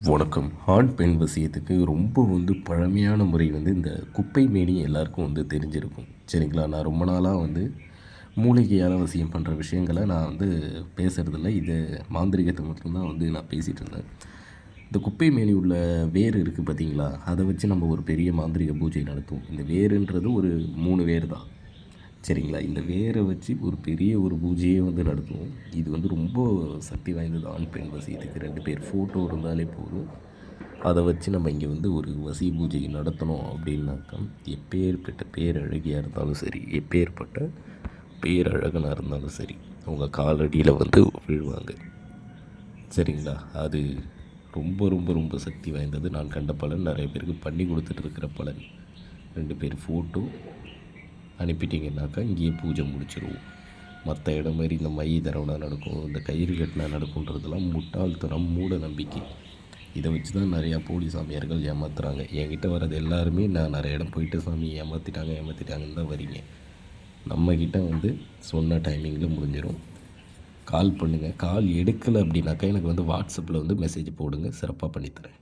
வணக்கம். ஆண் பெண் வசியத்துக்கு ரொம்ப வந்து பழமையான முறை வந்து இந்த குப்பை மேனி எல்லாருக்கும் வந்து தெரிஞ்சிருக்கும். சரிங்களா? நான் ரொம்ப நாளாக வந்து மூலிகையால் வசியம் பண்ணுற விஷயங்களை நான் வந்து பேசுகிறதில்ல இது மாந்திரிகத்தை மட்டும்தான் வந்து நான் பேசிகிட்டு இருந்தேன் இந்த குப்பை மேனி உள்ள வேர் இருக்குது பார்த்தீங்களா அதை வச்சு நம்ம ஒரு பெரிய மாந்திரிக பூஜை நடத்துவோம். இந்த வேருன்றது ஒரு மூணு வேர் தான். சரிங்களா? இந்த வேரை வச்சு ஒரு பெரிய ஒரு பூஜையே வந்து நடத்துவோம். இது வந்து ரொம்ப சக்தி வாய்ந்தது ஆண் பெண் வசியத்துக்கு ரெண்டு பேர். ஃபோட்டோ இருந்தாலே போதும். அதை வச்சு நம்ம இங்கே வந்து ஒரு வசி பூஜை நடத்தணும் அப்படின்னாக்கா எப்பேற்பட்ட பேரழகியாக இருந்தாலும் சரி எப்பேற்பட்ட பேரழகனாக இருந்தாலும் சரி அவங்க காலடியில் வந்து விழுவாங்க. சரிங்களா? அது ரொம்ப ரொம்ப ரொம்ப சக்தி வாய்ந்தது. நான் கண்ட பலன் நிறைய பேருக்கு பண்ணி கொடுத்துட்டு இருக்கிற பலன். ரெண்டு பேர் ஃபோட்டோ அனுப்பிட்டீங்கன்னாக்கா இங்கேயே பூஜை முடிச்சிருவோம். மற்ற இடம் மாதிரி இந்த மை தரவுனா நடக்கும் இந்த கயிறு கட்டினா நடக்குன்றதெல்லாம் முட்டாள்தனம் மூட நம்பிக்கை. இதை வச்சு தான் நிறையா போலி சாமியார்கள் ஏமாத்துறாங்க. என்கிட்ட வர்றது எல்லாருமே நான் நிறைய இடம் போயிட்டு சாமி ஏமாற்றிட்டாங்க ஏமாற்றிட்டாங்கன்னு தான் வரீங்க. நம்மக்கிட்ட வந்து சொன்ன டைமிங்கில் முடிஞ்சிடும் கால் பண்ணுங்கள் கால் எடுக்கலை அப்படின்னாக்கா எனக்கு வந்து வாட்ஸ்அப்பில் வந்து மெசேஜ் போடுங்க. சிறப்பாக பண்ணித்தரேன்.